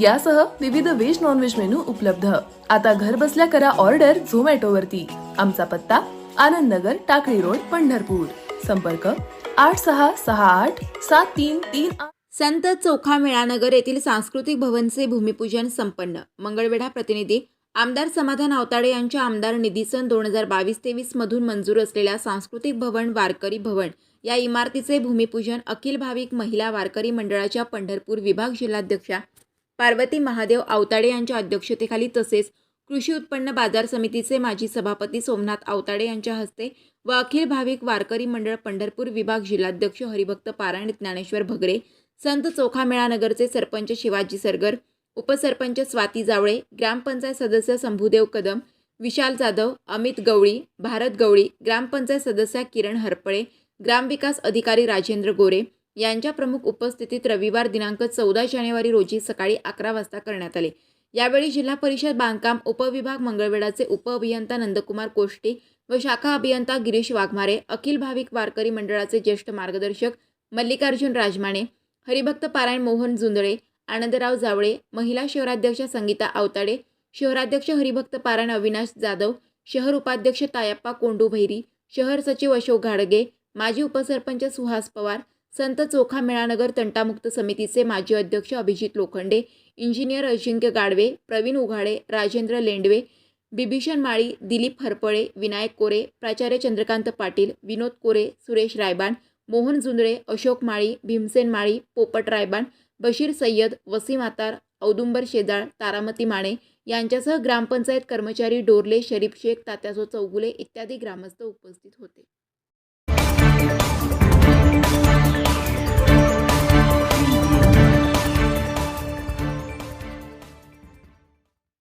यासह विविध veg non veg menu उपलब्ध. आता घर बसल्या करा ऑर्डर झोमॅटोवरती आमचा पत्ता आनंद नगर टाकळी रोड पंढरपूर. संपर्क आठ सहा सहा आठ सात तीन तीन संत चौखा मेळानगर येथील सांस्कृतिक भवनचे भूमिपूजन संपन्न. मंगळवेढा प्रतिनिधी आमदार समाधान आवताडे यांच्या आमदार निधी सन दोन हजार बावीस तेवीस मधून मंजूर असलेल्या सांस्कृतिक भवन वारकरी भवन या इमारतीचे भूमिपूजन अखिल भाविक महिला वारकरी मंडळाच्या पंढरपूर विभाग जिल्हाध्यक्षा पार्वती महादेव आवताडे यांच्या अध्यक्षतेखाली तसेच कृषी उत्पन्न बाजार समितीचे माजी सभापती सोमनाथ आवताडे यांच्या हस्ते व अखिल भाविक वारकरी मंडळ पंढरपूर विभाग जिल्हाध्यक्ष हरिभक्त पारायण ज्ञानेश्वर भगरे संत चोखामेळा नगरचे सरपंच शिवाजी सरगर उपसरपंच स्वाती जावळे ग्रामपंचायत सदस्य शंभूदेव कदम विशाल जाधव अमित गवळी भारत गवळी ग्रामपंचायत सदस्या किरण हरपळे ग्रामविकास अधिकारी राजेंद्र गोरे यांच्या प्रमुख उपस्थितीत रविवार दिनांक चौदा जानेवारी रोजी सकाळी अकरा वाजता करण्यात आले. यावेळी जिल्हा परिषद बांधकाम उपविभाग मंगळवेढाचे उपअभियंता नंदकुमार कोष्टी व शाखा अभियंता गिरीश वाघमारे अखिल भाविक वारकरी मंडळाचे ज्येष्ठ मार्गदर्शक मल्लिकार्जुन राजमाने हरिभक्त पारायण मोहन जुंदळे आनंदराव जावळे महिला शहराध्यक्ष संगीता आवताडे शहराध्यक्ष हरिभक्त पारायण अविनाश जाधव शहर उपाध्यक्ष तायप्पा कोंडू भैरी शहर सचिव अशोक घाडगे माजी उपसरपंच सुहास पवार संत चोखा मेळानगर तंटामुक्त समितीचे माजी अध्यक्ष अभिजित लोखंडे इंजिनियर अजिंक्य गाडवे प्रवीण उघाडे राजेंद्र लेंडवे बिभीषण माळी दिलीप हरपळे विनायक कोरे प्राचार्य चंद्रकांत पाटील विनोद कोरे सुरेश रायबान मोहन जुंदळे अशोक माळी भीमसेन माळी पोपट रायबान बशीर सय्यद वसीम आतार औदुंबर शेजाळ तारामती माने यांच्यासह ग्रामपंचायत कर्मचारी डोरले शरीफ शेख तात्यासो चौगुले इत्यादी ग्रामस्थ उपस्थित होते.